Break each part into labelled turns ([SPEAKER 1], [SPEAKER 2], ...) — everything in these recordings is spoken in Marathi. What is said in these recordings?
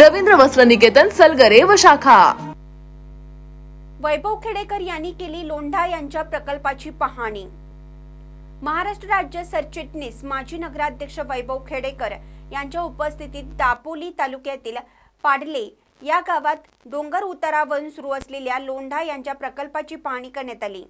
[SPEAKER 1] रवींद्र वस्त्र निकेतन सलगरे व शाखा.
[SPEAKER 2] वैभव खेडेकर यांनी केली लोंढा यांच्या प्रकल्पाची पाहणी. महाराष्ट्र राज्य सरचिटणीस माजी नगराध्यक्ष वैभव खेडेकर यांच्या उपस्थितीत दापोली तालुक्यातील पाडले या गावात डोंगर उतारावरून सुरू असलेल्या लोंढा यांच्या प्रकल्पाची पाहणी करण्यात आली.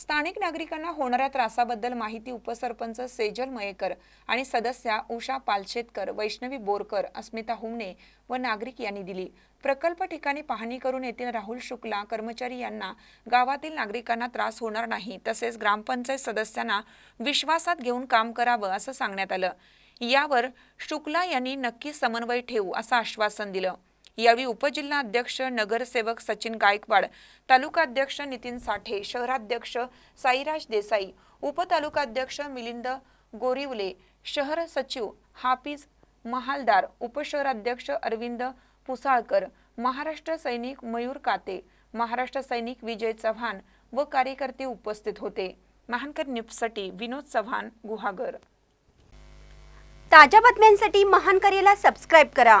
[SPEAKER 3] स्थानिक नागरिकांना होणाऱ्या त्रासाबद्दल माहिती उपसरपंच सेजल मयेकर आणि सदस्या उषा पालशेतकर वैष्णवी बोरकर अस्मिता हुमणे व नागरिक यांनी दिली. प्रकल्प ठिकाणी पाहणी करून येथील राहुल शुक्ला कर्मचारी यांना गावातील नागरिकांना त्रास होणार नाही तसेच ग्रामपंचायत सदस्यांना विश्वासात घेऊन काम करावं असं सांगण्यात आलं. यावर शुक्ला यांनी नक्की समन्वय ठेवू असं आश्वासन दिलं. यावेळी उपजिल्हा अध्यक्ष नगरसेवक सचिन गायकवाड तालुकाध्यक्ष नितीन साठे शहराध्यक्ष साईराज देसाई उपतालुकाध्यक्ष मिलिंद गोरिवले शहर सचिव हाफिज महालदार उपशहराध्यक्ष अरविंद पुसाळकर महाराष्ट्र सैनिक मयूर काते महाराष्ट्र सैनिक विजय चव्हाण व कार्यकर्ते उपस्थित होते. महानकर न्यूजसाठी विनोद चव्हाण गुहागर.
[SPEAKER 2] ताज्या बातम्यांसाठी महानकरेला सबस्क्राईब करा.